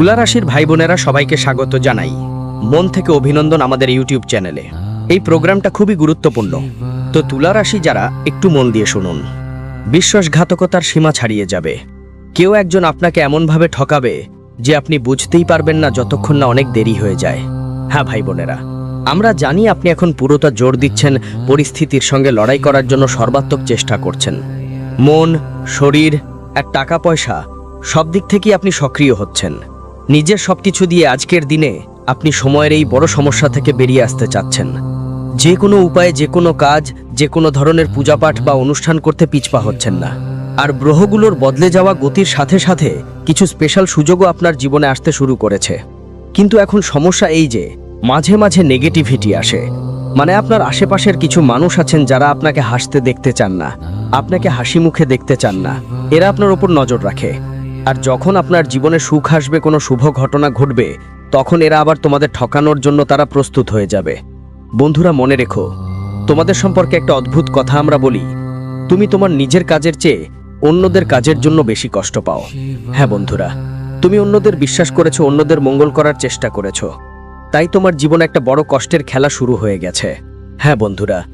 তুলা রাশির ভাই বোনেরা সবাইকে স্বাগত জানাই। মন থেকে অভিনন্দন আমাদের ইউটিউব চ্যানেলে। এই প্রোগ্রামটা খুবই গুরুত্বপূর্ণ। তো তুলা রাশি যারা, একটু মন দিয়ে শুনুন। বিশ্বাসঘাতকতার সীমা ছাড়িয়ে যাবে। কেউ একজন আপনাকে এমনভাবে ঠকাবে যে আপনি বুঝতেই পারবেন না যতক্ষণ না অনেক দেরি হয়ে যায়। হ্যাঁ ভাই বোনেরা আমরা জানি আপনি এখন পুরোটা জোর দিচ্ছেন পরিস্থিতির সঙ্গে লড়াই করার জন্য সর্বাত্মক চেষ্টা করছেন। মন, শরীর আর টাকা পয়সা সব দিক থেকেই আপনি সক্রিয় হচ্ছেন। নিজের সবকিছু দিয়ে আজকের দিনে আপনি সময়ের এই বড় সমস্যা থেকে বেরিয়ে আসতে চাচ্ছেন। যে কোনো উপায়ে, যে কোনো কাজ, যে কোনো ধরনের পূজাপাঠ বা অনুষ্ঠান করতে পিছপা হচ্ছেন না। আর গ্রহগুলোর বদলে যাওয়া গতির সাথে সাথে কিছু স্পেশাল সুযোগও আপনার জীবনে আসতে শুরু করেছে। কিন্তু এখন সমস্যা এই যে, মাঝে মাঝে নেগেটিভিটি আসে। মানে আপনার আশেপাশের কিছু মানুষ আছেন যারা আপনাকে হাসতে দেখতে চান না, আপনাকে হাসি মুখে দেখতে চান না। এরা আপনার ওপর নজর রাখে। আর যখন আপনার জীবনে সুখ আসবে, কোনো শুভ ঘটনা ঘটবে, তখন এরা আবার তোমাদের ঠকানোর জন্য তারা প্রস্তুত হয়ে যাবে। বন্ধুরা, মনে রেখো, তোমাদের সম্পর্কে একটা অদ্ভুত কথা আমরা বলি। তুমি তোমার নিজের কাজের চেয়ে অন্যদের কাজের জন্য বেশি কষ্ট পাও। হ্যাঁ বন্ধুরা, তুমি অন্যদের বিশ্বাস করেছ, অন্যদের মঙ্গল করার চেষ্টা করেছ। তাই তোমার জীবনে একটা বড় কষ্টের খেলা শুরু হয়ে গেছে। হ্যাঁ বন্ধুরা,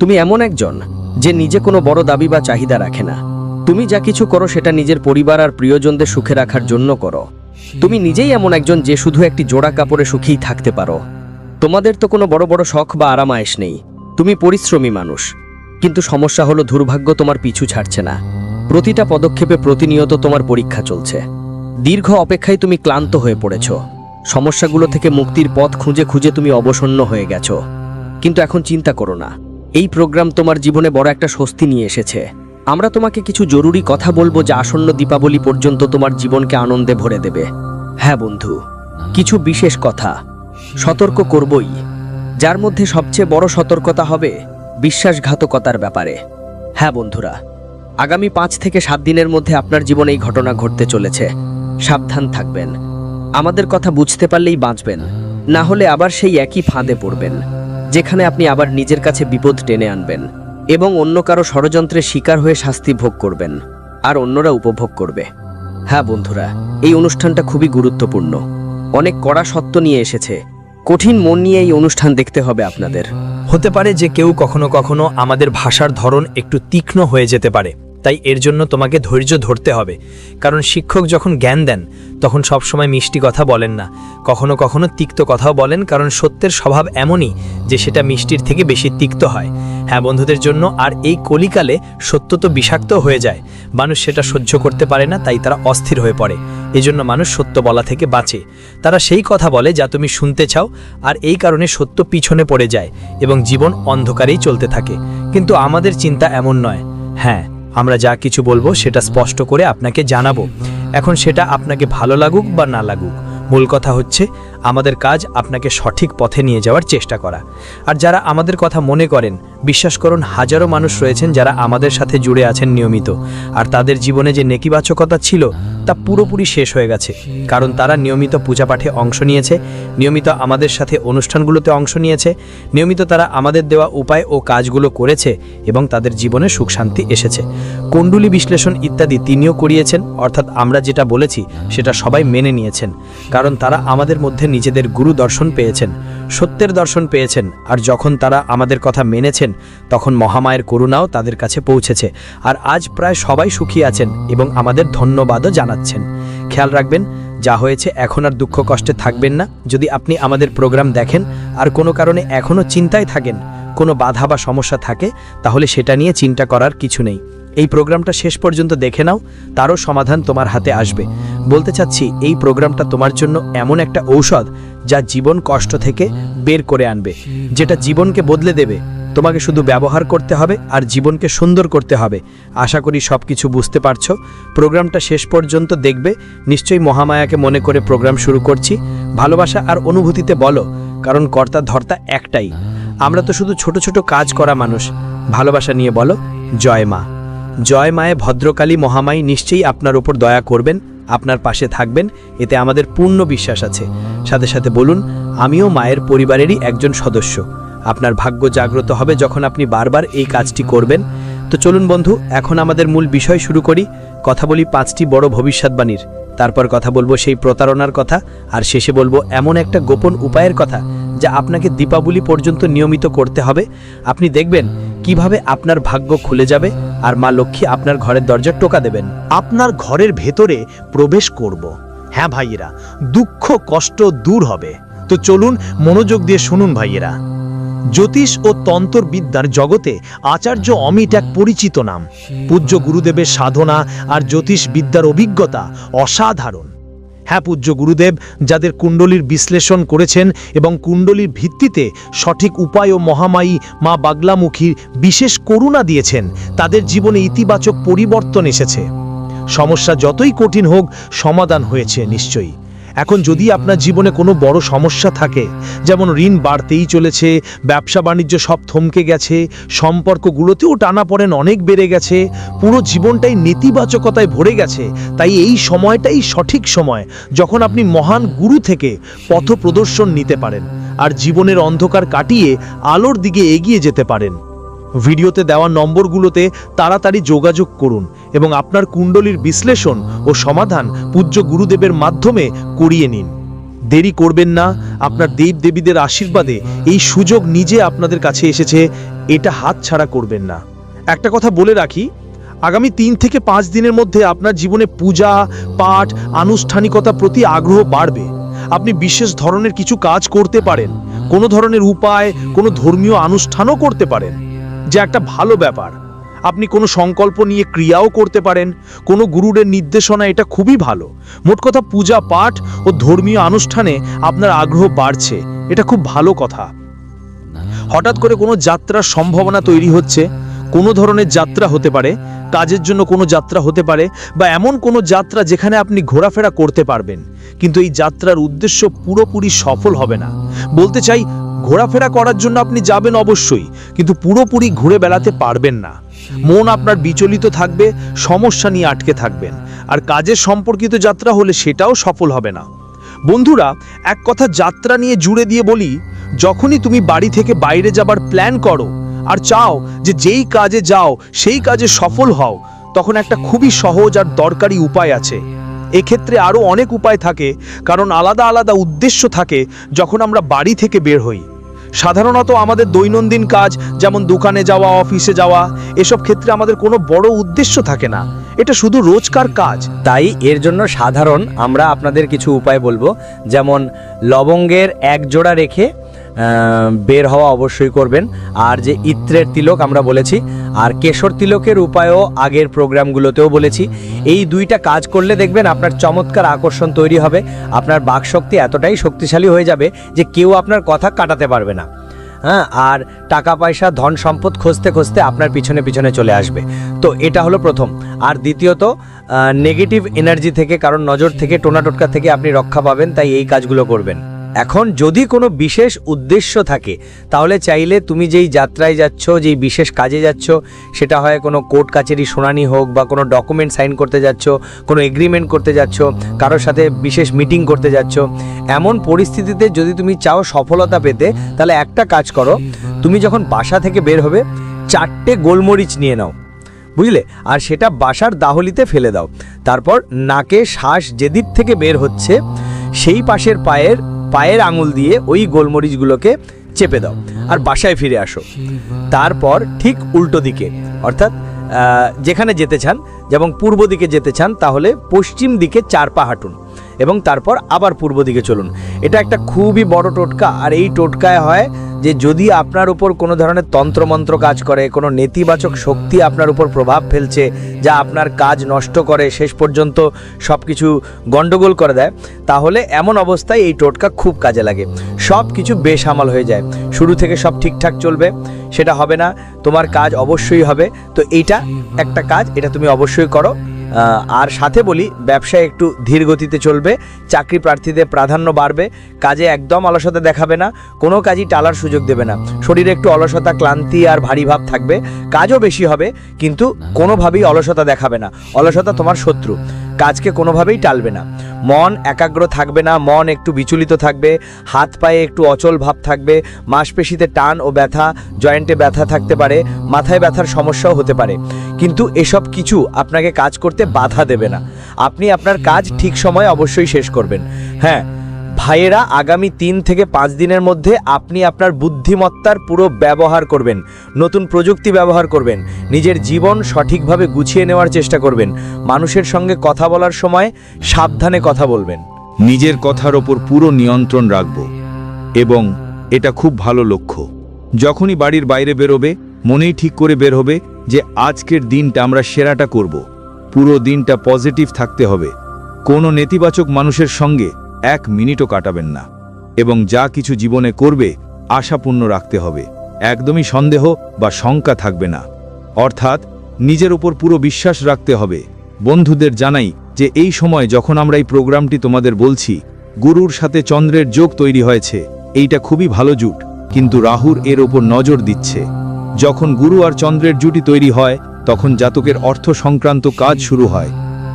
তুমি এমন একজন যে নিজে কোনো বড় দাবি বা চাহিদা রাখে না। তুমি যা কিছু করো সেটা নিজের পরিবার আর প্রিয়জনদের সুখে রাখার জন্য করো। তুমি নিজেই এমন একজন যে শুধু একটি জোড়া কাপড়ে সুখেই থাকতে পারো। তোমাদের তো কোনো বড় বড় শখ বা আরামায়েশ নেই। তুমি পরিশ্রমী মানুষ। কিন্তু সমস্যা হলো দুর্ভাগ্য তোমার পিছু ছাড়ছে না। প্রতিটা পদক্ষেপে প্রতিনিয়ত তোমার পরীক্ষা চলছে। দীর্ঘ অপেক্ষায় তুমি ক্লান্ত হয়ে পড়েছ। সমস্যাগুলো থেকে মুক্তির পথ খুঁজে খুঁজে তুমি অবসন্ন হয়ে গেছো। কিন্তু এখন চিন্তা করো না। এই প্রোগ্রাম তোমার জীবনে বড় একটা স্বস্তি নিয়ে এসেছে। আমরা তোমাকে কিছু জরুরি কথা বলব যা আসন্ন দীপাবলি পর্যন্ত তোমার জীবনকে আনন্দে ভরে দেবে। হ্যাঁ বন্ধু, কিছু বিশেষ কথা। সতর্ক করবই। যার মধ্যে সবচেয়ে বড় সতর্কতা হবে বিশ্বাসঘাতকতার ব্যাপারে। হ্যাঁ বন্ধুরা, আগামী পাঁচ থেকে সাত দিনের মধ্যে আপনার জীবনে এই ঘটনা ঘটতে চলেছে। সাবধান থাকবেন। আমাদের কথা বুঝতে পারলেই বাঁচবেন। না হলে আবার সেই একই ফাঁদে পড়বেন, যেখানে আপনি আবার নিজের কাছে বিপদ টেনে আনবেন। এবং অন্য কারও ষড়যন্ত্রের শিকার হয়ে শাস্তি ভোগ করবেন, আর অন্যরা উপভোগ করবে। হ্যাঁ বন্ধুরা, এই অনুষ্ঠানটা খুবই গুরুত্বপূর্ণ। অনেক কড়া সত্য নিয়ে এসেছে। কঠিন মন নিয়ে এই অনুষ্ঠান দেখতে হবে আপনাদের। হতে পারে যে কেউ কখনো কখনো আমাদের ভাষার ধরন একটু তীক্ষ্ণ হয়ে যেতে পারে। তাই এর জন্য তোমাকে ধৈর্য ধরতে হবে। কারণ শিক্ষক যখন জ্ঞান দেন, তখন সবসময় মিষ্টি কথা বলেন না। কখনো কখনো তিক্ত কথাও বলেন, কারণ সত্যের স্বভাব এমনই যে সেটা মিষ্টির থেকে বেশি তিক্ত হয়। হ্যাঁ বন্ধুদের জন্য, আর এই কলিকালে সত্য তো বিষাক্ত হয়ে যায়। মানুষ সেটা সহ্য করতে পারে না, তাই তারা অস্থির হয়ে পড়ে। এজন্য মানুষ সত্য বলা থেকে বাঁচে। তারা সেই কথা বলে যা তুমি শুনতে চাও, আর এই কারণে সত্য পিছনে পড়ে যায় এবং জীবন অন্ধকারেই চলতে থাকে। কিন্তু আমাদের চিন্তা এমন নয়। হ্যাঁ আমরা যা কিছু বলব সেটা স্পষ্ট করে আপনাকে জানাব। এখন সেটা আপনাকে ভালো লাগুক বা না লাগুক। মূল কথা হচ্ছে আমাদের কাজ আপনাকে সঠিক পথে নিয়ে যাওয়ার চেষ্টা করা। আর যারা আমাদের কথা মনে করেন, বিশ্বাস করুন, হাজারো মানুষ রয়েছেন যারা আমাদের সাথে জুড়ে আছেন নিয়মিত। আর তাদের জীবনে যে নেতিবাচকতা ছিল, তা পুরোপুরি শেষ হয়ে গেছে। কারণ তারা নিয়মিত পূজাপাঠে অংশ নিয়েছে, নিয়মিত আমাদের সাথে অনুষ্ঠানগুলোতে অংশ নিয়েছে, নিয়মিত তারা আমাদের দেওয়া উপায় ও কাজগুলো করেছে এবং তাদের জীবনে সুখ শান্তি এসেছে। কুণ্ডুলি বিশ্লেষণ ইত্যাদি তিনিও করিয়েছেন, অর্থাৎ আমরা যেটা বলেছি, সেটা সবাই মেনে নিয়েছেন। কারণ তারা আমাদের মধ্যে নিজেদের গুরু দর্শন পেয়েছেন, সত্যের দর্শন পেয়েছেন, আর যখন তারা আমাদের কথা মেনেছেন, তখন মহামায়ের করুণাও তাদের কাছে পৌঁছেছে, আর আজ প্রায় সবাই সুখী আছেন এবং আমাদের ধন্যবাদও জানাচ্ছেন। খেয়াল রাখবেন, যা হয়েছে এখন আর দুঃখ কষ্টে থাকবেন না, যদি আপনি আমাদের প্রোগ্রাম দেখেন, আর কোনো কারণে এখনও চিন্তায় থাকেন, কোনো বাধা বা সমস্যা থাকে, তাহলে সেটা নিয়ে চিন্তা করার কিছু নেই। এই প্রোগ্রামটা শেষ পর্যন্ত দেখে নাও, তারও সমাধান তোমার হাতে আসবে। বলতে চাচ্ছি, এই প্রোগ্রামটা তোমার জন্য এমন একটা ঔষধ যা জীবন কষ্ট থেকে বের করে আনবে, যেটা জীবনকে বদলে দেবে। তোমাকে শুধু ব্যবহার করতে হবে আর জীবনকে সুন্দর করতে হবে। আশা করি সব কিছু বুঝতে পারছ। প্রোগ্রামটা শেষ পর্যন্ত দেখবে, নিশ্চয়ই মহামায়াকে মনে করে প্রোগ্রাম শুরু করছি। ভালোবাসা আর অনুভূতিতে বলো, কারণ কর্তা ধর্তা একটাই। আমরা তো শুধু ছোট ছোট কাজ করা মানুষ। ভালোবাসা নিয়ে বলো, জয় মা। জয় মায়ে ভদ্রকালী মহামায়ী নিশ্চয়ই আপনার ওপর দয়া করবেন, আপনার পাশে থাকবেন, এতে আমাদের পূর্ণ বিশ্বাস আছে। সাথে সাথে বলুন, আমিও মায়ের পরিবারেরই একজন সদস্য। আপনার ভাগ্য জাগ্রত হবে যখন আপনি বারবার এই কাজটি করবেন। তো চলুন বন্ধু, এখন আমাদের মূল বিষয় শুরু করি। কথা বলি পাঁচটি বড় ভবিষ্যৎবাণীর। তারপর কথা বলব সেই প্রতারণার কথা, আর শেষে বলব এমন একটা গোপন উপায়ের কথা যা আপনাকে দীপাবলি পর্যন্ত নিয়মিত করতে হবে। আপনি দেখবেন কীভাবে আপনার ভাগ্য খুলে যাবে আর মা লক্ষ্মী আপনার ঘরের দরজা টোকা দেবেন। আপনার ঘরের ভেতরে প্রবেশ করব। হ্যাঁ ভাইয়েরা, দুঃখ কষ্ট দূর হবে। তো চলুন মনোযোগ দিয়ে শুনুন ভাইয়েরা। জ্যোতিষ ও তন্ত্রবিদ্যার জগতে আচার্য অমিত এক পরিচিত নাম। পূজ্য গুরুদেবের সাধনা আর জ্যোতিষ বিদ্যার অভিজ্ঞতা অসাধারণ। হ্যাঁ পূজ্য গুরুদেব যাদের কুণ্ডলীর বিশ্লেষণ করেছেন এবং কুণ্ডলীর ভিত্তিতে সঠিক উপায় ও মহামায়ী মা বাগলামুখীর বিশেষ করুণা দিয়েছেন, তাদের জীবনে ইতিবাচক পরিবর্তন এসেছে। সমস্যা যতই কঠিন হোক, সমাধান হয়েছে নিশ্চয়ই। এখন যদি আপনার জীবনে কোনো বড় সমস্যা থাকে, যেমন ঋণ বাড়তেই চলেছে, ব্যবসা বাণিজ্য সব থমকে গেছে, সম্পর্কগুলোতেও টানা পড়েন অনেক বেড়ে গেছে, পুরো জীবনটাই নেতিবাচকতায় ভরে গেছে, তাই এই সময়টাই সঠিক সময় যখন আপনি মহান গুরু থেকে পথ প্রদর্শন নিতে পারেন, আর জীবনের অন্ধকার কাটিয়ে আলোর দিকে এগিয়ে যেতে পারেন। ভিডিওতে দেওয়া নম্বরগুলোতে তাড়াতাড়ি যোগাযোগ করুন এবং আপনার কুণ্ডলীর বিশ্লেষণ ও সমাধান পূজ্য গুরুদেবের মাধ্যমে করিয়ে নিন। দেরি করবেন না, আপনার দেব দেবীদের আশীর্বাদে এই সুযোগ নিজে আপনাদের কাছে এসেছে, এটা হাত ছাড়া করবেন না। একটা কথা বলে রাখি, আগামী তিন থেকে পাঁচ দিনের মধ্যে আপনার জীবনে পূজা, পাঠ, আনুষ্ঠানিকতা প্রতি আগ্রহ বাড়বে। আপনি বিশেষ ধরনের কিছু কাজ করতে পারেন, কোনো ধরনের উপায়, কোনো ধর্মীয় আনুষ্ঠানও করতে পারেন। যে একটা ভালো ব্যাপার। আপনি কোনো সংকল্প নিয়ে ক্রিয়াও করতে পারেন, কোনো গুরুরের নির্দেশনা এটা খুবই ভালো। মোট কথা পূজা পাঠ ও ধর্মীয় আনুষ্ঠানে আপনার আগ্রহ বাড়ছে, এটা খুব ভালো কথা। হঠাৎ করে কোনো যাত্রার সম্ভাবনা তৈরি হচ্ছে, কোনো ধরনের যাত্রা হতে পারে, কাজের জন্য কোনো যাত্রা হতে পারে, বা এমন কোনো যাত্রা যেখানে আপনি ঘোরাফেরা করতে পারবেন। কিন্তু এই যাত্রার উদ্দেশ্য পুরোপুরি সফল হবে না। বলতে চাই, ঘোরাফেরা করার জন্য আপনি যাবেন অবশ্যই, কিন্তু পুরোপুরি ঘুরে বেড়াতে পারবেন না। মন আপনার বিচলিত থাকবে, সমস্যা নিয়ে আটকে থাকবেন, আর কাজের সম্পর্কিত যাত্রা হলে সেটাও সফল হবে না। বন্ধুরা, এক কথা যাত্রা নিয়ে জুড়ে দিয়ে বলি, যখনই তুমি বাড়ি থেকে বাইরে যাবার প্ল্যান করো, আর চাও যে যেই কাজে যাও, সেই কাজে সফল হও, তখন একটা খুবই সহজ আর দরকারি উপায় আছে। এক্ষেত্রে আরও অনেক উপায় থাকে, কারণ আলাদা আলাদা উদ্দেশ্য থাকে যখন আমরা বাড়ি থেকে বের হই। সাধারণত আমাদের দৈনন্দিন কাজ, যেমন দোকানে যাওয়া, অফিসে যাওয়া, এসব ক্ষেত্রে আমাদের কোনো বড় উদ্দেশ্য থাকে না। এটা শুধু রোজকার কাজ। তাই এর জন্য সাধারণ আমরা আপনাদের কিছু উপায় বলব, যেমন লবঙ্গের এক জোড়া রেখে বের হওয়া অবশ্যই করবেন। আর যে ইত্রের তিলক আমরা বলেছি, আর কেশর তিলকের উপায়ও আগের প্রোগ্রামগুলোতেও বলেছি। এই দুইটা কাজ করলে দেখবেন আপনার চমৎকার আকর্ষণ তৈরি হবে, আপনার বাকশক্তি এতটাই শক্তিশালী হয়ে যাবে যে কেউ আপনার কথা কাটাতে পারবে না। হ্যাঁ আর টাকা পয়সা, ধন সম্পদ খুঁজতে খুঁজতে আপনার পিছনে পিছনে চলে আসবে। তো এটা হলো প্রথম। আর দ্বিতীয়ত নেগেটিভ এনার্জি থেকে, কারণ নজর থেকে, টোনা টোটকা থেকে আপনি রক্ষা পাবেন, তাই এই কাজগুলো করবেন। এখন যদি কোনো বিশেষ উদ্দেশ্য থাকে, তাহলে চাইলে তুমি যেই যাত্রায় যাচ্ছ, যেই বিশেষ কাজে যাচ্ছ, সেটা হয় কোনো কোর্ট কাছারি শুনানি হোক বা কোনো ডকুমেন্ট সাইন করতে যাচ্ছ, কোনো এগ্রিমেন্ট করতে যাচ্ছ, কারোর সাথে বিশেষ মিটিং করতে যাচ্ছ, এমন পরিস্থিতিতে যদি তুমি চাও সফলতা পেতে, তাহলে একটা কাজ করো, তুমি যখন বাসা থেকে বের হবে, চারটে গোলমরিচ নিয়ে নাও, বুঝলে? আর সেটা বাসার দাহলিতে ফেলে দাও। তারপর নাকে শ্বাস যেদিক থেকে বের হচ্ছে, সেই পাশের পায়ের পায়ের আঙুল দিয়ে ওই গোলমরিচগুলোকে চেপে দাও আর বাসায় ফিরে আসো। তারপর ঠিক উল্টো দিকে, অর্থাৎ যেখানে যেতে চান, যেমন পূর্ব দিকে যেতে চান, তাহলে পশ্চিম দিকে চার পা হাঁটুন। এবং তারপর আবার পূর্ব দিকে চলুন। এটা একটা খুবই বড় টোটকা, আর এই টোটকায় হয় যে যদি আপনার উপর কোনো ধরনের তন্ত্রমন্ত্র কাজ করে, কোনো নেতিবাচক শক্তি আপনার উপর প্রভাব ফেলছে, যা আপনার কাজ নষ্ট করে, শেষ পর্যন্ত সব কিছু গণ্ডগোল করে দেয়, তাহলে এমন অবস্থায় এই টোটকা খুব কাজে লাগে। সব কিছু বেসামাল হয়ে যায়। শুরু থেকে সব ঠিকঠাক চলবে, সেটা হবে না, তোমার কাজ অবশ্যই হবে। তো এইটা একটা কাজ, এটা তুমি অবশ্যই করো। আর সাথে বলি ব্যবসা একটু ধীর গতিতে চলবে, চাকরি প্রার্থীদের প্রাধান্য বাড়বে, কাজে একদম অলসতা দেখাবে না, কোনো কাজই টালার সুযোগ দেবে না। শরীরে একটু অলসতা, ক্লান্তি আর ভারী ভাব থাকবে, কাজও বেশি হবে, কিন্তু কোনোভাবেই অলসতা দেখাবে না। অলসতা তোমার শত্রু। কাজকে কোনোভাবেই টালবে না। মন একাগ্র থাকবে না, মন একটু বিচলিত থাকবে, হাত পায়ে একটু অচল ভাব থাকবে, মাসপেশিতে টান ও ব্যথা, জয়েন্টে ব্যথা থাকতে পারে, মাথায় ব্যথার সমস্যাও হতে পারে। কিন্তু এসব কিছু আপনাকে কাজ করতে বাধা দেবে না। আপনি আপনার কাজ ঠিক সময়ে অবশ্যই শেষ করবেন। হ্যাঁ ভাইয়েরা, আগামী তিন থেকে পাঁচ দিনের মধ্যে আপনি আপনার বুদ্ধিমত্তার পুরো ব্যবহার করবেন, নতুন প্রযুক্তি ব্যবহার করবেন, নিজের জীবন সঠিকভাবে গুছিয়ে নেওয়ার চেষ্টা করবেন, মানুষের সঙ্গে কথা বলার সময় সাবধানে কথা বলবেন। নিজের কথার ওপর পুরো নিয়ন্ত্রণ রাখব এবং এটা খুব ভালো লক্ষ্য। যখনই বাড়ির বাইরে বেরোবে, মনেই ঠিক করে বের হবে যে আজকের দিনটা আমরা সেরাটা করব। পুরো দিনটা পজিটিভ থাকতে হবে। কোনো নেতিবাচক মানুষের সঙ্গে এক মিনিটও কাটাবেন না। এবং যা কিছু জীবনে করবে, আশাপূর্ণ রাখতে হবে। একদমই সন্দেহ বা শঙ্কা থাকবে না। অর্থাৎ, নিজের উপর পুরো বিশ্বাস রাখতে হবে। বন্ধুদের জানাই যে এই সময় যখন আমরা এই প্রোগ্রামটি তোমাদের বলছি, গুরুর সাথে চন্দ্রের যোগ তৈরি হয়েছে, এইটা খুবই ভালো জুট। কিন্তু রাহুর এর ওপর নজর দিচ্ছে। যখন গুরু আর চন্দ্রের জুটি তৈরি হয়, তখন জাতকের অর্থ সংক্রান্ত কাজ শুরু হয়।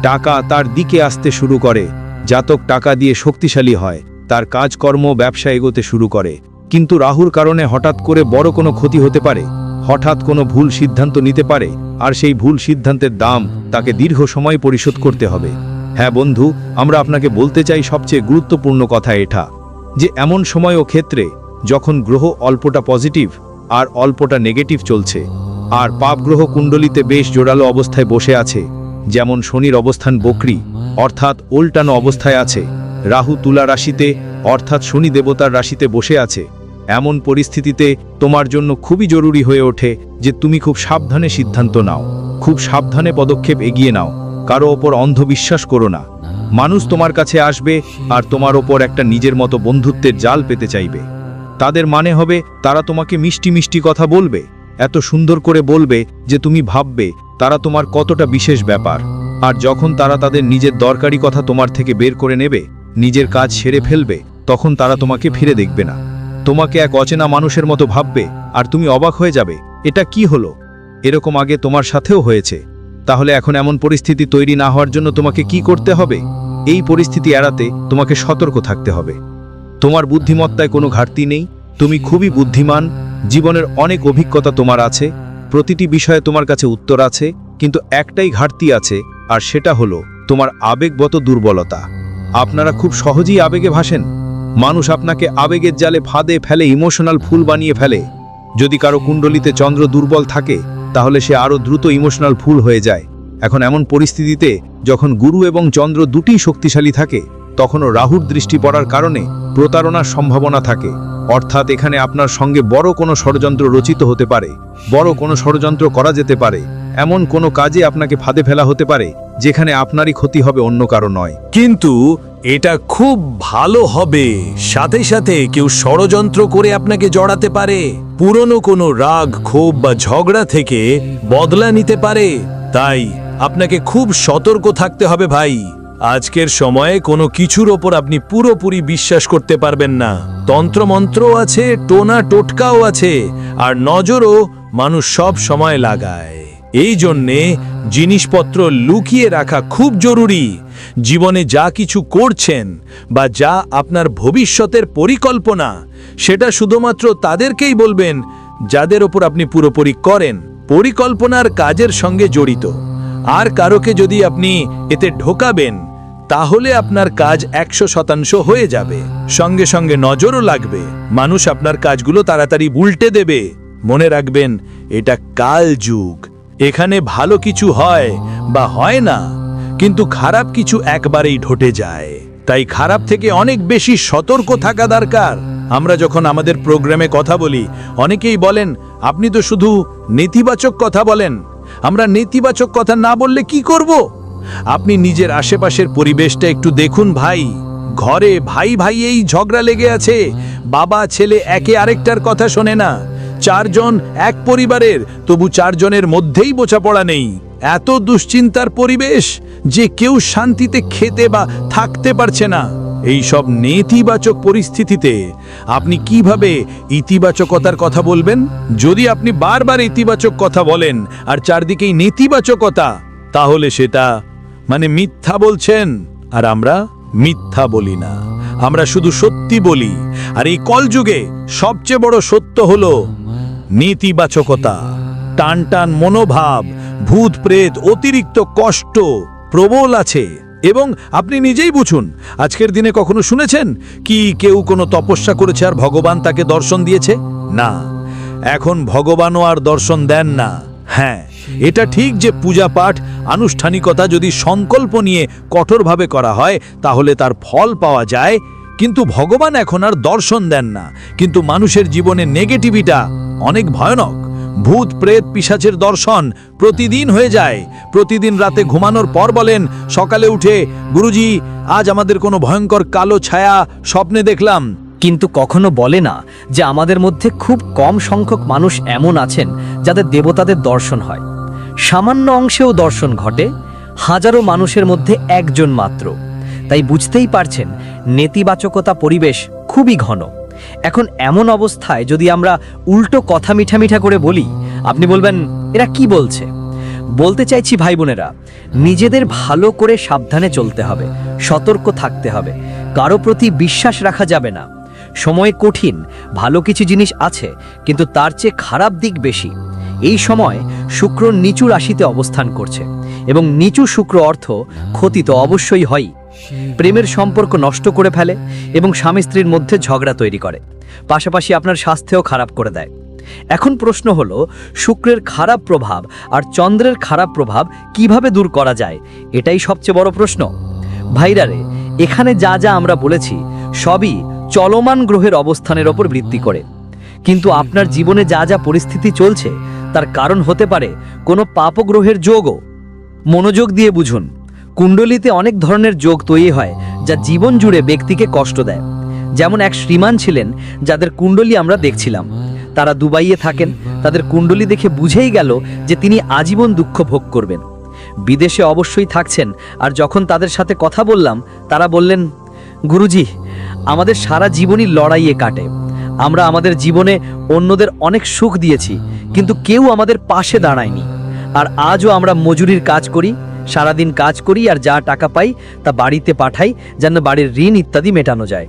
টাকা তার দিকে আসতে শুরু করে। জাতক টাকা দিয়ে শক্তিশালী হয়, তার কাজকর্ম ব্যবসা এগোতে শুরু করে। কিন্তু রাহুর কারণে হঠাৎ করে বড় কোনো ক্ষতি হতে পারে, হঠাৎ কোনো ভুল সিদ্ধান্ত নিতে পারে, আর সেই ভুল সিদ্ধান্তের দাম তাকে দীর্ঘ সময় পরিশোধ করতে হবে। হ্যাঁ বন্ধু, আমরা আপনাকে বলতে চাই সবচেয়ে গুরুত্বপূর্ণ কথা এটা, যে এমন সময় ও ক্ষেত্রে যখন গ্রহ অল্পটা পজিটিভ আর অল্পটা নেগেটিভ চলছে, আর পাপ গ্রহ কুণ্ডলিতে বেশ জোরালো অবস্থায় বসে আছে যেমন শনির অবস্থান বকরি, অর্থাৎ উল্টানো অবস্থায় আছে, রাহু তুলা রাশিতে, অর্থাৎ শনি দেবতার রাশিতে বসে আছে। এমন পরিস্থিতিতে তোমার জন্য খুবই জরুরি হয়ে ওঠে যে তুমি খুব সাবধানে সিদ্ধান্ত নাও, খুব সাবধানে পদক্ষেপ এগিয়ে নাও, কারও ওপর অন্ধবিশ্বাস করো না। মানুষ তোমার কাছে আসবে আর তোমার ওপর একটা নিজের মতো বন্ধুত্বের জাল পেতে চাইবে। তাদের মানে হবে তারা তোমাকে মিষ্টি মিষ্টি কথা বলবে, এত সুন্দর করে বলবে যে তুমি ভাববে তারা তোমার কতটা বিশেষ ব্যাপার। আর যখন তারা তাদের নিজের দরকারি কথা তোমার থেকে বের করে নেবে, নিজের কাজ সেরে ফেলবে, তখন তারা তোমাকে ফিরে দেখবে না। তোমাকে এক অচেনা মানুষের মতো ভাববে, আর তুমি অবাক হয়ে যাবে, এটা কি হলো? এরকম আগে তোমার সাথেও হয়েছে। তাহলে এখন এমন পরিস্থিতি তৈরি না হওয়ার জন্য তোমাকে কি করতে হবে? এই পরিস্থিতি এড়াতে তোমাকে সতর্ক থাকতে হবে। তোমার বুদ্ধিমত্তায় কোনো ঘাটতি নেই। তুমি খুবই বুদ্ধিমান। জীবনের অনেক অভিজ্ঞতা তোমার আছে। প্রতিটি বিষয়ে তোমার কাছে উত্তর আছে, কিন্তু একটাই ঘাটতি আছে, আর সেটা হলো, তোমার আবেগগত দুর্বলতা। আপনারা খুব সহজেই আবেগে ভাসেন। মানুষ আপনাকে আবেগের জালে ফাঁদে ফেলে ইমোশনাল ফুল বানিয়ে ফেলে। যদি কারও কুণ্ডলিতে চন্দ্র দুর্বল থাকে, তাহলে সে আরও দ্রুত ইমোশনাল ফুল হয়ে যায়। এখন এমন পরিস্থিতিতে, যখন গুরু এবং চন্দ্র দুটিই শক্তিশালী থাকে তখনও রাহুর দৃষ্টি পড়ার কারণে প্রতারণার সম্ভাবনা থাকে। অর্থাৎ এখানে আপনার সঙ্গে বড় কোনো ষড়যন্ত্র রচিত হতে পারে, বড় কোনো ষড়যন্ত্র করা যেতে পারে, এমন কোনো কাজে আপনাকে ফাঁদে ফেলা হতে পারে, যেখানে আপনারই ক্ষতি হবে অন্য কারও নয়। কিন্তু এটা খুব ভালো হবে। সাথে সাথে কেউ ষড়যন্ত্র করে আপনাকে জড়াতে পারে, পুরনো কোনো রাগ, ক্ষোভ বা ঝগড়া থেকে বদলা নিতে পারে। তাই আপনাকে খুব সতর্ক থাকতে হবে ভাই। আজকের সময়ে কোনো কিছুর ওপর আপনি পুরোপুরি বিশ্বাস করতে পারবেন না। তন্ত্রমন্ত্র আছে, টোনা টোটকাও আছে, আর নজরও মানুষ সব সময় লাগায়। এই জন্যে জিনিসপত্র লুকিয়ে রাখা খুব জরুরি। জীবনে যা কিছু করছেন বা যা আপনার ভবিষ্যতের পরিকল্পনা, সেটা শুধুমাত্র তাদেরকেই বলবেন, যাদের ওপর আপনি পুরোপুরি করেন। পরিকল্পনার কাজের সঙ্গে জড়িত। আর কারোকে যদি আপনি এতে ঢোকাবেন, তাহলে আপনার কাজ একশো শতাংশ হয়ে যাবে। সঙ্গে সঙ্গে নজরও লাগবে। মানুষ আপনার কাজগুলো তাড়াতাড়ি উল্টে দেবে। মনে রাখবেন, এটা কাল যুগ। এখানে ভালো কিছু হয় বা হয় না, কিন্তু খারাপ কিছু একবারেই ঢটে যায়। তাই খারাপ থেকে অনেক বেশি সতর্ক থাকা দরকার। আমরা যখন আমাদের প্রোগ্রামে কথা বলি, অনেকেই বলেন, আপনি তো শুধু নেতিবাচক কথা বলেন। আমরা নেতিবাচক কথা না বললে কি করব? আপনি নিজের আশেপাশের পরিবেশটা একটু দেখুন ভাই। ঘরে ভাই ভাই এই ঝগড়া লেগে আছে। বাবা, ছেলে একে আরেকটার কথা শোনে না। চারজন এক পরিবারের, তবু চারজনের মধ্যেই বোঝাপড়া নেই। এত দুশ্চিন্তার পরিবেশ যে কেউ শান্তিতে খেতে বা থাকতে পারছে না। এই সব নেতিবাচক পরিস্থিতিতে আপনি কীভাবে ইতিবাচকতার কথা বলবেন? যদি আপনি বারবার ইতিবাচক কথা বলেন আর চারদিকেই নেতিবাচকতা, তাহলে সেটা মানে মিথ্যা বলছেন। আর আমরা মিথ্যা বলি না। আমরা শুধু সত্যি বলি। আর এই কলযুগে সবচেয়ে বড় সত্য হলো নেতিবাচকতা টান টান মনোভাব ভূত প্রেত অতিরিক্ত কষ্ট প্রবল আছে। এবং আপনি নিজেই বুঝুন, আজকের দিনে কখনো শুনেছেন কি কেউ কোনো তপস্যা করেছে আর ভগবান তাকে দর্শন দিয়েছে? না। এখন ভগবানও আর দর্শন দেন না। হ্যাঁ এটা ঠিক যে পূজা পাঠ আনুষ্ঠানিকতা যদি সংকল্প নিয়ে কঠোরভাবে করা হয়, তাহলে তার ফল পাওয়া যায়, কিন্তু ভগবান এখন আর দর্শন দেন না। কিন্তু মানুষের জীবনে নেগেটিভিটা অনেক ভয়ানক। ভূত প্রেত পিশাচের দর্শন প্রতিদিন হয়ে যায়। প্রতিদিন রাতে ঘুমানোর পর বলেন, সকালে উঠে, গুরুজি, আজ আমাদের কোনো ভয়ঙ্কর কালো ছায়া স্বপ্নে দেখলাম। কিন্তু কখনো বলে না যে আমাদের মধ্যে খুব কম সংখ্যক মানুষ এমন আছেন যাদের দেবতাদের দর্শন হয়। সামান্য অংশেও দর্শন ঘটে, হাজারো মানুষের মধ্যে একজন মাত্র। তাই বুঝতেই পারছেন, নেতিবাচকতা পরিবেশ খুবই ঘন। এখন এমন অবস্থায় যদি আমরা উল্টো কথা মিঠা মিঠা করে বলি, আপনি বলবেন, এরা কি বলছে? বলতে চাইছি ভাই বোনেরা নিজেদের ভালো করে সাবধানে চলতে হবে, সতর্ক থাকতে হবে, কারও প্রতি বিশ্বাস রাখা যাবে না। সময় কঠিন, ভালো কিছু জিনিস আছে, কিন্তু তার চেয়ে খারাপ দিক বেশি। এই সময় শুক্র নিচু রাশিতে অবস্থান করছে, এবং নিচু শুক্র অর্থ ক্ষতি তো অবশ্যই হয় প্রেমের সম্পর্ক নষ্ট করে ফেলে এবং স্বামী স্ত্রীর মধ্যে ঝগড়া তৈরি করে। পাশাপাশি আপনার স্বাস্থ্যও খারাপ করে দেয়। এখন প্রশ্ন হলো, শুক্রের খারাপ প্রভাব আর চন্দ্রের খারাপ প্রভাব কীভাবে দূর করা যায়? এটাই সবচেয়ে বড় প্রশ্ন। ভাইরারে এখানে যা যা আমরা বলেছি, সবই চলমান গ্রহের অবস্থানের ওপর ভিত্তি করে। কিন্তু আপনার জীবনে যা যা পরিস্থিতি চলছে, তার কারণ হতে পারে কোনো পাপগ্রহের যোগও। মনোযোগ দিয়ে বুঝুন। কুণ্ডলিতে অনেক ধরনের যোগ তৈরি হয়, যা জীবন জুড়ে ব্যক্তিকে কষ্ট দেয়। যেমন এক শ্রীমান ছিলেন, যাদের কুণ্ডলী আমরা দেখছিলাম। তারা দুবাইয়ে থাকেন, তাদের কুণ্ডলী দেখে বুঝেই গেল যে তিনি আজীবন দুঃখ ভোগ করবেন। বিদেশে অবশ্যই থাকছেন, আর যখন তাদের সাথে কথা বললাম, তারা বললেন, গুরুজি, আমাদের সারা জীবনই লড়াইয়ে কাটে। আমরা আমাদের জীবনে অন্যদের অনেক সুখ দিয়েছি, কিন্তু কেউ আমাদের পাশে দাঁড়ায়নি। আর আজও আমরা মজুরির কাজ করি সারাদিন কাজ করি আর যা টাকা পাই তা বাড়িতে পাঠাই, যেন বাড়ির ঋণ ইত্যাদি মেটানো যায়।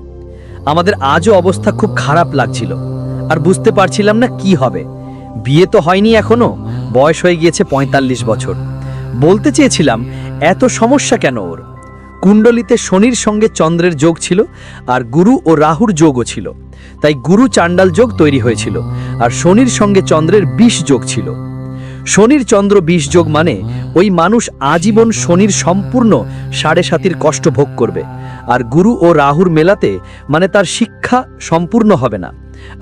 আমাদের আজও অবস্থা খুব খারাপ লাগছিল, আর বুঝতে পারছিলাম না কি হবে। বিয়ে তো হয়নি এখনও, বয়স হয়ে গিয়েছে পঁয়তাল্লিশ বছর। বলতে চেয়েছিলাম, এত সমস্যা কেন ওর? কুণ্ডলিতে শনির সঙ্গে চন্দ্রের যোগ ছিল, আর গুরু ও রাহুর যোগও ছিল। তাই গুরু চাণ্ডাল যোগ তৈরি হয়েছিল, আর শনির সঙ্গে চন্দ্রের বিষ যোগ ছিল। শনির চন্দ্র বিষ যোগ মানে ওই মানুষ আজীবন শনির সম্পূর্ণ সাড়ে সাতির কষ্ট ভোগ করবে। আর গুরু ও রাহুর মেলাতে মানে তার শিক্ষা সম্পূর্ণ হবে না,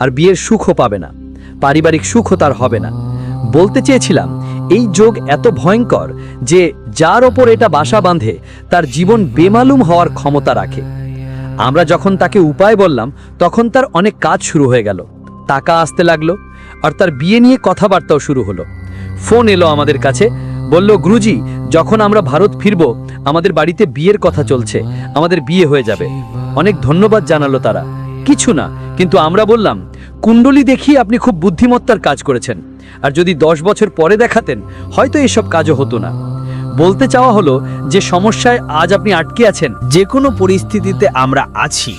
আর বিয়ের সুখও পাবে না, পারিবারিক সুখও তার হবে না। বলতে চেয়েছিলাম, এই যোগ এত ভয়ঙ্কর যে যার ওপর এটা বাসা বাঁধে, তার জীবন বেমালুম হওয়ার ক্ষমতা রাখে। আমরা যখন তাকে উপায় বললাম, তখন তার অনেক কাজ শুরু হয়ে গেল। টাকা আসতে লাগল আর তার বিয়ে নিয়ে কথাবার্তাও শুরু হলো। ফোন এলো আমাদের কাছে, বলল, গুরুজি, যখন আমরা ভারত ফিরব, আমাদের বাড়িতে বিয়ের কথা চলছে, আমাদের বিয়ে হয়ে যাবে। অনেক ধন্যবাদ জানালো তারা। কিছু না, কিন্তু আমরা বললাম, কুণ্ডলী দেখিয়ে আপনি খুব বুদ্ধিমত্তার কাজ করেছেন। আর যদি দশ বছর পরে দেখাতেন, হয়তো এসব কাজও হতো না। বলতে চাওয়া হলো যে, সমস্যায় আজ আপনি আটকে আছেন, যে কোনো পরিস্থিতিতে আমরা আছি।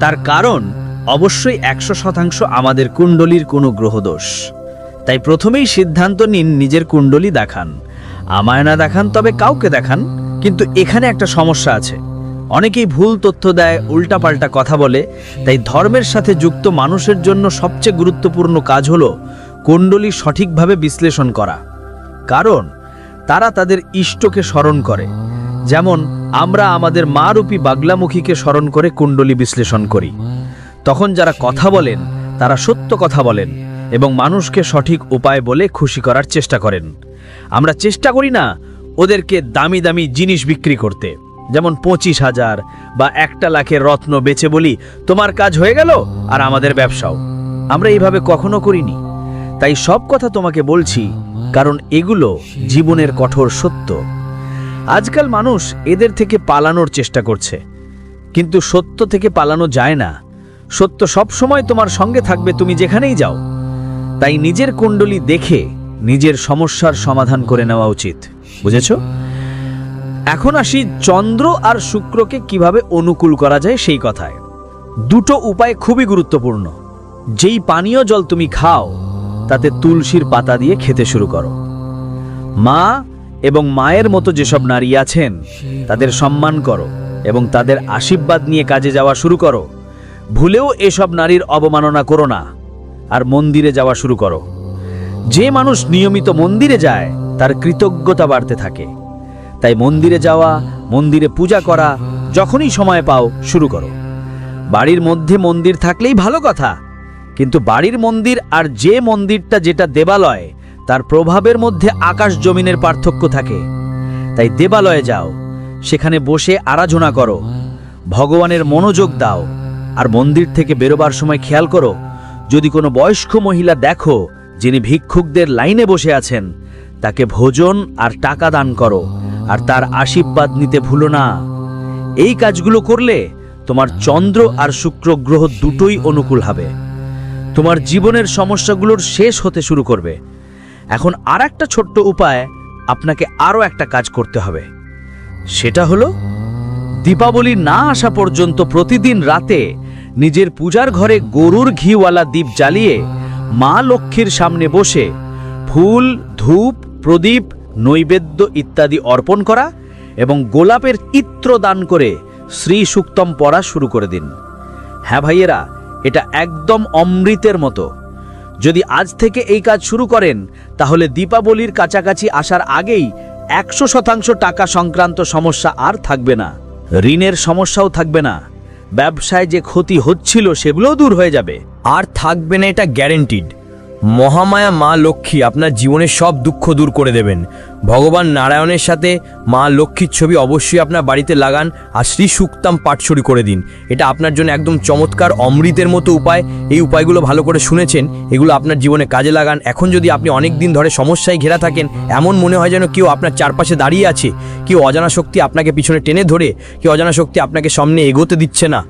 তার কারণ অবশ্যই একশো শতাংশ আমাদের কুণ্ডলীর কোনো গ্রহদোষ। তাই প্রথমেই সিদ্ধান্ত নিন নিজের কুণ্ডলী দেখান। আমায় না দেখান, তবে কাউকে দেখান, কিন্তু এখানে একটা সমস্যা আছে। অনেকেই ভুল তথ্য দেয়, উল্টাপাল্টা কথা বলে, তাই ধর্মের সাথে যুক্ত মানুষের জন্য সবচেয়ে গুরুত্বপূর্ণ কাজ হলো কুণ্ডলী সঠিকভাবে বিশ্লেষণ করা। কারণ তারা তাদের ইষ্টকে স্মরণ করে। যেমন, আমরা আমাদের মা রূপী বাগলামুখীকে স্মরণ করে কুণ্ডলী বিশ্লেষণ করি। তখন যারা কথা বলেন, তারা সত্য কথা বলেন এবং মানুষকে সঠিক উপায় বলে খুশি করার চেষ্টা করেন। আমরা চেষ্টা করি না ওদেরকে দামি দামি জিনিস বিক্রি করতে। যেমন পঁচিশ হাজার বা একটা লাখের রত্ন বেচে বলি, তোমার কাজ হয়ে গেল আর আমাদের ব্যবসাও। আমরা এইভাবে কখনো করিনি। তাই সব কথা তোমাকে বলছি, কারণ এগুলো জীবনের কঠোর সত্য। আজকাল মানুষ এদের থেকে পালানোর চেষ্টা করছে, কিন্তু সত্য থেকে পালানো যায় না। সত্য সব সময় তোমার সঙ্গে থাকবে, তুমি যেখানেই যাও। তাই নিজের কুণ্ডলী দেখে নিজের সমস্যার সমাধান করে নেওয়া উচিত। বুঝেছ? এখন আসি চন্দ্র আর শুক্রকে কীভাবে অনুকূল করা যায় সেই কথায়। দুটো উপায় খুবই গুরুত্বপূর্ণ। যেই পানীয় জল তুমি খাও, তাতে তুলসীর পাতা দিয়ে খেতে শুরু করো। মা এবং মায়ের মতো যেসব নারী আছেন, তাদের সম্মান করো এবং তাদের আশীর্বাদ নিয়ে কাজে যাওয়া শুরু করো। ভুলেও এসব নারীর অবমাননা করো না, আর মন্দিরে যাওয়া শুরু করো। যে মানুষ নিয়মিত মন্দিরে যায়, তার কৃতজ্ঞতা বাড়তে থাকে। তাই মন্দিরে যাওয়া, মন্দিরে পূজা করা, যখনই সময় পাও, শুরু করো। বাড়ির মধ্যে মন্দির থাকলেই ভালো কথা, কিন্তু বাড়ির মন্দির আর যে মন্দিরটা যেটা দেবালয়, তার প্রভাবের মধ্যে আকাশ জমিনের পার্থক্য থাকে। তাই দেবালয়ে যাও, সেখানে বসে আরাধনা করো, ভগবানের মনোযোগ দাও। আর মন্দির থেকে বেরোবার সময় খেয়াল করো, যদি কোনো বয়স্ক মহিলা দেখো যিনি ভিক্ষুকদের লাইনে বসে আছেন, তাকে ভোজন আর টাকা দান করো, আর তার আশীর্বাদ নিতে ভুলো না। এই কাজগুলো করলে তোমার চন্দ্র আর শুক্র গ্রহ দুটোই অনুকূল হবে। তোমার জীবনের সমস্যাগুলোর শেষ হতে শুরু করবে। এখন আর একটা ছোট্ট উপায় আপনাকে আরও একটা কাজ করতে হবে। সেটা হলো দীপাবলি না আসা পর্যন্ত প্রতিদিন রাতে নিজের পূজার ঘরে গরুর ঘিওয়ালা দ্বীপ জ্বালিয়ে মা লক্ষ্মীর সামনে বসে ফুল, ধূপ, প্রদীপ, নৈবেদ্য ইত্যাদি অর্পণ করা এবং গোলাপের ইত্র দান করে শ্রী সুক্তম পড়া শুরু করে দিন। হ্যাঁ ভাইয়েরা, এটা একদম অমৃতের মতো। যদি আজ থেকে এই কাজ শুরু করেন, তাহলে দীপাবলির কাছাকাছি আসার আগেই একশো শতাংশ টাকা সংক্রান্ত সমস্যা আর থাকবে না। ঋণের সমস্যাও থাকবে না। ব্যবসায় যে ক্ষতি হচ্ছিল সেগুলোও দূর হয়ে যাবে। আর থাকবে না এটা গ্যারেন্টিড মহামায়া মা লক্ষ্মী আপনার জীবনের সব দুঃখ দূর করে দেবেন। ভগবান নারায়ণের সাথে মা লক্ষ্মীর ছবি অবশ্যই আপনার বাড়িতে লাগান আর শ্রী সুক্তাম পাঠ শুরু করে দিন। এটা আপনার জন্য একদম চমৎকার, অমৃতের মতো উপায়। এই উপায়গুলো ভালো করে শুনেছেন, এগুলো আপনার জীবনে কাজে লাগান। এখন যদি আপনি অনেক দিন ধরে সমস্যায় ঘেরা থাকেন, এমন মনে হয় যেন কেউ আপনার চারপাশে দাঁড়িয়ে আছে, কেউ অজানা শক্তি আপনাকে পিছনে টেনে ধরে, কেউ অজানা শক্তি আপনাকে সামনে এগোতে দিচ্ছে না।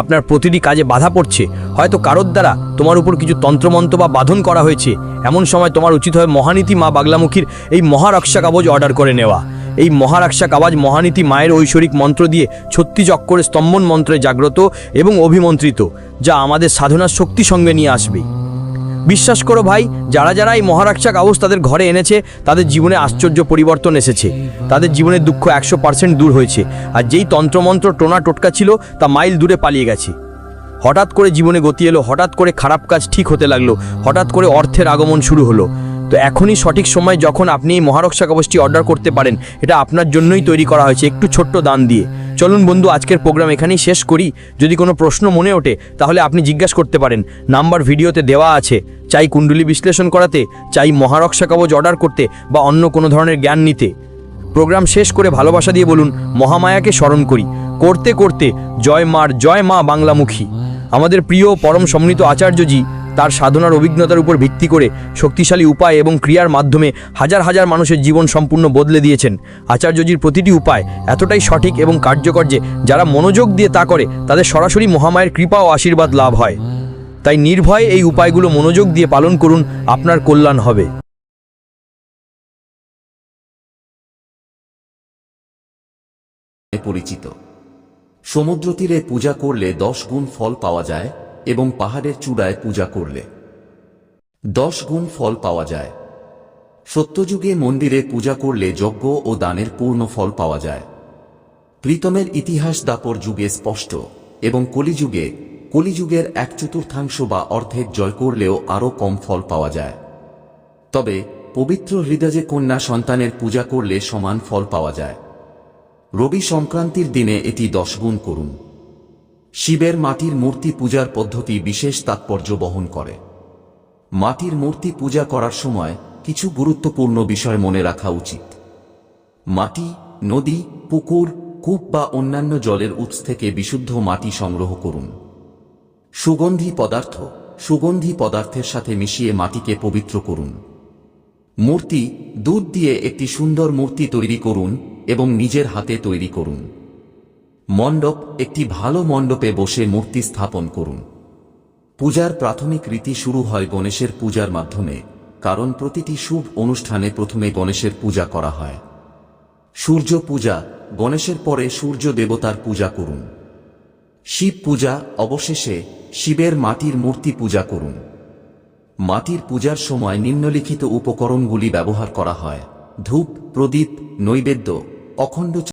আপনার প্রতিটি কাজে বাধা পড়ছে। হয়তো কারোর দ্বারা তোমার উপর কিছু তন্ত্রমন্ত্র বা বাঁধন করা হয়েছে। এমন সময় তোমার উচিত হয় মহানীতি মা বাগলামুখীর এই মহারক্ষা কাগজ অর্ডার করে নেওয়া। এই মহারক্ষা কাবাজ মহানীতি মায়ের ঐশ্বরিক মন্ত্র দিয়ে ছত্তি চক্করে স্তম্ভন মন্ত্রে জাগ্রত এবং অভিমন্ত্রিত, যা আমাদের সাধনার শক্তি সঙ্গে নিয়ে আসবে বিশ্বাস করো ভাই, যারা যারা এই মহারাক্ষা কাগজ তাদের ঘরে এনেছে, তাদের জীবনে আশ্চর্য পরিবর্তন এসেছে। তাদের জীবনের দুঃখ একশো পার্সেন্ট দূর হয়েছে। আর যেই তন্ত্রমন্ত্র টোনা টোটকা ছিল, তা মাইল দূরে পালিয়ে গেছে। হঠাৎ করে জীবনে গতি এলো, হঠাৎ করে খারাপ কাজ ঠিক হতে লাগল, হঠাৎ করে অর্থের আগমন শুরু হলো। তো এখনই সঠিক সময় যখন আপনি এই মহারক্ষা কাগজটি অর্ডার করতে পারেন, এটা আপনার জন্যই তৈরি করা হয়েছে, একটু ছোট্ট দান দিয়ে। চলুন বন্ধু, আজকের প্রোগ্রাম এখানেই শেষ করি। যদি কোনো প্রশ্ন মনে ওঠে, তাহলে আপনি জিজ্ঞাসা করতে পারেন। নাম্বার ভিডিওতে দেওয়া আছে। চাই কুণ্ডলী বিশ্লেষণ করাতে, চাই মহারক্ষা কবচ অর্ডার করতে বা অন্য কোনো ধরনের জ্ঞান নিতে। প্রোগ্রাম শেষ করে ভালোবাসা দিয়ে বলুন, মহামায়াকে স্মরণ করি। করতে করতে, জয় মার জয় মা বাংলামুখী। আমাদের প্রিয় পরম সমৃত আচার্যজি তার সাধনার অভিজ্ঞতার উপর ভিত্তি করে শক্তিশালী উপায় এবং ক্রিয়ার মাধ্যমে হাজার হাজার মানুষের জীবন সম্পূর্ণ বদলে দিয়েছেন। আচার্যজির প্রতিটি উপায় এতটাই সঠিক এবং কার্যকর যে যারা মনোযোগ দিয়ে তা করে, তাদের সরাসরি মহামায়ের কৃপা ও আশীর্বাদ লাভ হয়। তাই নির্ভয়ে এই উপায়গুলো মনোযোগ দিয়ে পালন করুন, আপনার কল্যাণ হবে। পরিচিত। সমুদ্র তীরে পূজা করলে দশ গুণ ফল পাওয়া যায়। এবং পাহাড়ের চূড়ায় পূজা করলে। দশ গুণ ফল পাওয়া যায়। সত্যযুগে মন্দিরে পূজা করলে যজ্ঞ ও দানের পূর্ণ ফল পাওয়া যায়। প্রীতমের ইতিহাস দাপর যুগে স্পষ্ট এবং কলিযুগে, কলিযুগের এক চতুর্থাংশ বা অর্ধেক জয় করলেও আরও কম ফল পাওয়া যায়। তবে, পবিত্র হৃদয়ে কন্যা সন্তানের পূজা করলে সমান ফল পাওয়া যায়। রবি সংক্রান্তির দিনে এটি দশগুণ করুন। শিবের মাটির মূর্তি পূজার পদ্ধতি বিশেষ তাৎপর্য বহন করে। মাটির মূর্তি পূজা করার সময় কিছু গুরুত্বপূর্ণ বিষয় মনে রাখা উচিত। মাটি, নদী, পুকুর, কূপ বা অন্যান্য জলের উৎস থেকে বিশুদ্ধ মাটি সংগ্রহ করুন। সুগন্ধি পদার্থ, সুগন্ধি পদার্থের সাথে মিশিয়ে মাটিকে পবিত্র করুন। মূর্তি দুধ দিয়ে একটি সুন্দর মূর্তি তৈরি করুন এবং নিজের হাতে তৈরি করুন। মণ্ডপ একটি ভালো মণ্ডপে বসে মূর্তি স্থাপন করুন। পূজার প্রাথমিক রীতি শুরু হয় গণেশের পূজার মাধ্যমে, কারণ প্রতিটি শুভ অনুষ্ঠানে প্রথমে গণেশের পূজা করা হয়। সূর্য পূজা, গণেশের পরে সূর্য দেবতার পূজা করুন। শিব পূজা, অবশেষে শিবের মাটির মূর্তি পূজা করুন। মাটির পূজার সময় নিম্নলিখিত উপকরণগুলি ব্যবহার করা হয়। ধূপ, প্রদীপ, নৈবেদ্য, অখণ্ড